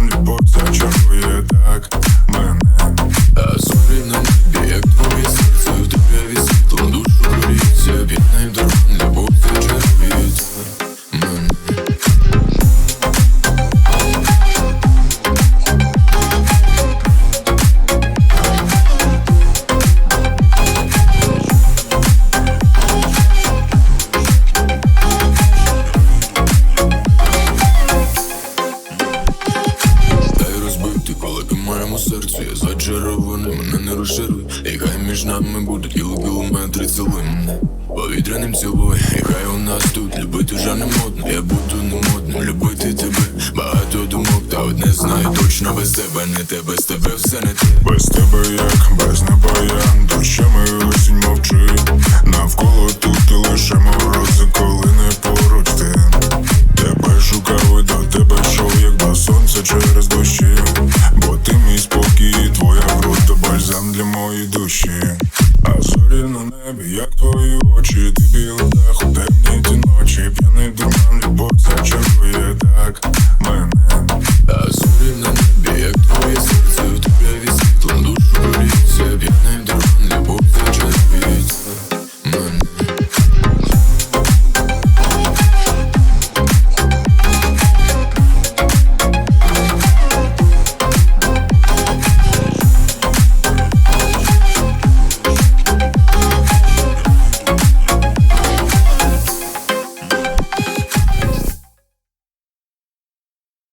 любов зачарує так мене, е, зорі на небі. моєму серці. За червони мене не розшируй, і хай між нами будуть кілометри цілим. Повітряним цілуй, і хай у нас тут. Любити вже не модно Я буду не модним, любити тебе. Багато думок, та одне знаю точно. Без тебе не тебе з тебе все не те. Без тебе як, без неба я Дощами осінь мовчи. Навколо тут і лише морози, коли не поруч ти. Тебе шукав і до тебе йшов, як до сонця через дощі. Душі. А зорі на небі, як твої очі, ти білий дах у темні ті ночі П'яний дурман,